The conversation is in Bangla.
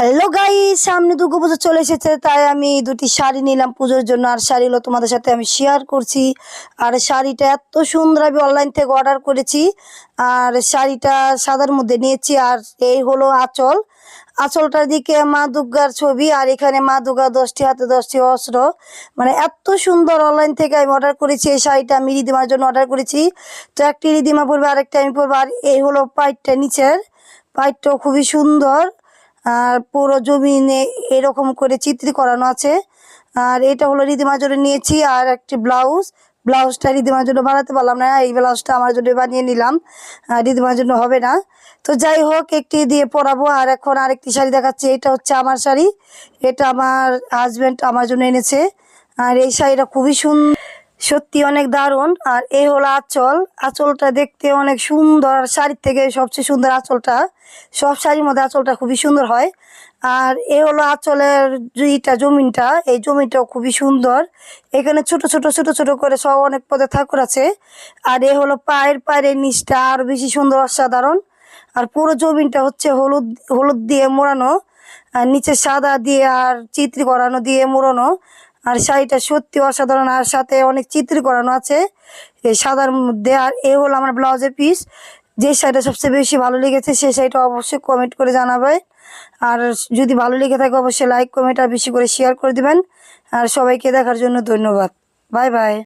হ্যালো গাই সামনে দুর্গা পুজো চলে এসেছে, তাই আমি দুটি শাড়ি নিলাম পুজোর জন্য। আর শাড়িগুলো তোমাদের সাথে আমি শেয়ার করছি। আর শাড়িটা এত সুন্দর, আমি অনলাইন থেকে অর্ডার করেছি। আর শাড়িটা সাদার মধ্যে নিয়েছি, আর এই হলো আঁচল। আঁচলটার দিকে মা দুর্গার ছবি, আর এখানে মা দুর্গা দশটি হাতে, দশটি অস্ত্র। মানে এত সুন্দর অনলাইন থেকে আমি অর্ডার করেছি, এই শাড়িটা আমি রিদিমার জন্য অর্ডার করেছি। তো একটি রিদিমা পরবে, আরেকটা আমি পরবো। আর এই হলো পাইটটা নিচের। পাইটটাও খুবই সুন্দর। আর পুরো জমিনে এরকম করে চিত্রি করানো আছে। আর এটা হলো রিদিমার জন্য নিয়েছি আর একটি ব্লাউজ। ব্লাউজটা রিদিমার জন্য বানাতে পারলাম না, এই ব্লাউজটা আমার জন্য বানিয়ে নিলাম। রিদিমার জন্য হবে না। তো যাই হোক, একটি দিয়ে পরাবো। আর এখন আরেকটি শাড়ি দেখাচ্ছি। এটা হচ্ছে আমার শাড়ি। এটা আমার হাজব্যান্ড আমার জন্য এনেছে। আর এই শাড়িটা খুবই সুন্দর সত্যি অনেক দারুণ। আর এই হলো আঁচল। আঁচলটা দেখতে অনেক সুন্দর। আর শাড়ির থেকে সবচেয়ে সুন্দর আঁচলটা, সব শাড়ির মধ্যে আঁচলটা খুবই সুন্দর হয়। আর এ হলো আঁচলের যেটা জমিনটা। এই জমিটাও খুবই সুন্দর। এখানে ছোট ছোট ছোট ছোট করে সব অনেক পদে ঠাকুর আছে। আর এ হলো পায়ের পায়ের নিচটা আরও বেশি সুন্দর, অসাধারণ। আর পুরো জমিনটা হচ্ছে হলুদ হলুদ দিয়ে মোড়ানো। আর নিচে সাদা দিয়ে আর চিত্রি করানো দিয়ে মোড়ানো। আর শাড়িটা সত্যি অসাধারণ, আর সাথে অনেক চিত্র করানো আছে। এই সাদার মধ্যে, আর এ হলো আমার ব্লাউজের পিস যে শাড়িটা সবচেয়ে বেশি ভালো লেগেছে, সেই শাড়িটা অবশ্যই কমেন্ট করে জানাবে। আর যদি ভালো লেগে থাকে, অবশ্যই লাইক কমেন্ট আর বেশি করে শেয়ার করে দিবেন। আর সবাইকে দেখার জন্য ধন্যবাদ। Bye bye